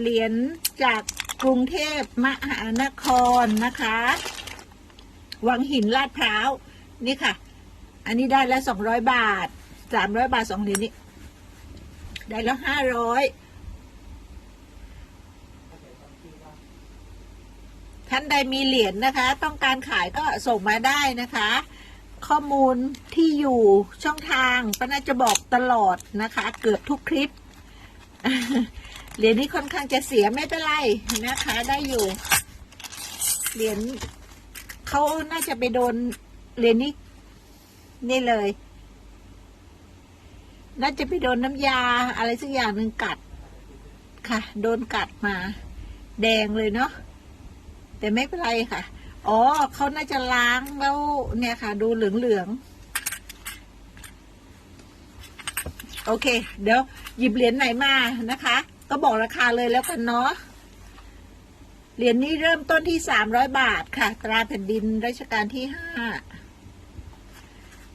เหรียญจากกรุงเทพมหานครนะคะ วังหินลาดพร้าว นี่ค่ะ อันนี้ได้แล้วสองร้อยบาทสามร้อยบาทสองเหรียญนี้ ได้แล้วห้าร้อยท่านใดมีเหรียญนะคะ ต้องการขายก็ส่งมาได้นะคะ ข้อมูลที่อยู่ช่องทางป้าน่าจะบอกตลอดนะคะ เกือบทุกคลิป เหรียญนี้ค่อนข้างจะเสียไม่เป็นไรนะคะ ได้อยู่ เหรียญเขาน่าจะไปโดนเหรียญนี้นี่เลย น่าจะไปโดนน้ำยาอะไรสักอย่างหนึ่งกัด ค่ะ โดนกัดมา แดงเลยเนาะแต่ไม่เป็นไรค่ะ อ๋อเขาน่าจะล้างแล้วเนี่ยค่ะ ดูเหลืองๆ โอเค เดี๋ยวหยิบเหรียญไหนมานะคะ ก็บอกราคาเลยแล้วกันเนาะเหรียญนี้เริ่มต้นที่สามร้อยบาทค่ะ ตราแผ่นดินรัชกาลที่ห้า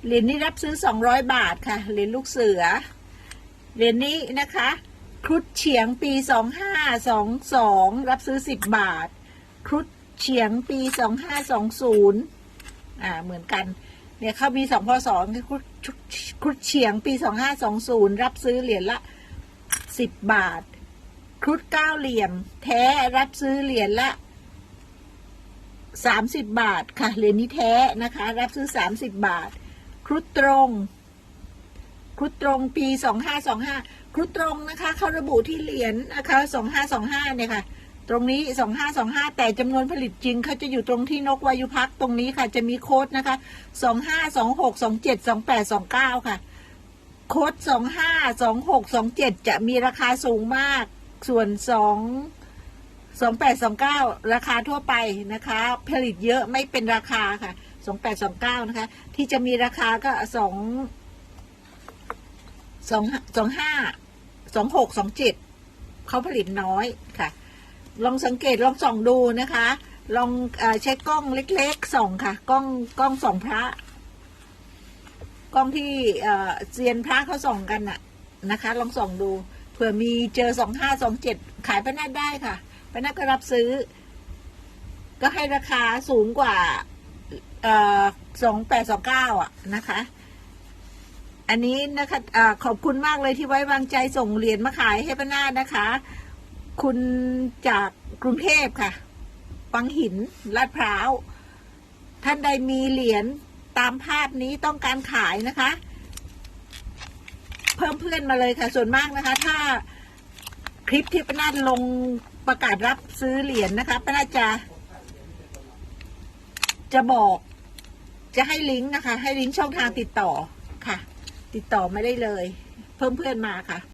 เหรียญนี้รับซื้อสองร้อยบาทค่ะ เหรียญลูกเสือ เหรียญนี้นะคะ ครุฑเฉียงปีสองห้าสองสองรับซื้อสิบบาท ครุฑเฉียงปีสองห้าสองศูนย์อ่าเหมือนกัน เนี่ยเขามีสองพศคือครุฑครุฑเฉียงปีสองห้าสองศูนย์รับซื้อเหรียญละสิบบาท ครุฑเก้าเหลี่ยม แท้รับซื้อเหรียญละสามสิบบาทค่ะเหรียญนี้แท้นะคะ รับซื้อสามสิบบาท ครุฑตรง ครุฑตรงปีสองห้าสองห้าครุฑตรงนะคะเขาระบุที่เหรียญนะคะสองห้าสองห้าเนี่ยค่ะตรงนี้สองห้าสองห้าแต่จำนวนผลิตจริงเขาจะอยู่ตรงที่นกวายุพักตรงนี้ค่ะจะมีโค้ดนะคะสองห้าสองหกสองเจ็ดสองแปดสองเก้าค่ะ โค้ดสองห้าสองหกสองเจ็ดจะมีราคาสูงมาก ส่วนสองสองแปดสองเก้าราคาทั่วไปนะคะ ผลิตเยอะไม่เป็นราคาค่ะสองแปดสองเก้านะคะ ที่จะมีราคาก็สองสองสองห้าสองหกสองเจ็ดเขาผลิตน้อยค่ะ ลองสังเกตลองส่องดูนะคะ ลองอใช้กล้องเล็กๆส่องค่ะ กล้องกล้องส่องพระ กล้องที่เซียนพระเขาส่องกันน่ะนะคะ ลองส่องดู ผื่อมีเจอสองห้าสองเจ็ดขายป้านาดได้ค่ะป้านาดก็รับซื้อ ก็ให้ราคาสูงกว่าสองแปดสองเก้าอะนะคะ อันนี้นะคะอาขอบคุณมากเลยที่ไว้วางใจส่งเหรียญมาขายให้ป้านาดนะคะ คุณจากกรุงเทพค่ะวังหินลาดพร้าว ท่านใดมีเหรียญตามภาพนี้ต้องการขายนะคะ เพิ่มเพื่อนมาเลยค่ะ ส่วนมากนะคะ ถ้าคลิปที่ป้านาดลงประกาศรับซื้อเหรียญนะคะป้านาดจะจะบอกจะให้ลิงก์นะคะ ให้ลิงก์ช่องทางติดต่อค่ะ ติดต่อไม่ได้เลย เพิ่มเพื่อนมาค่ะ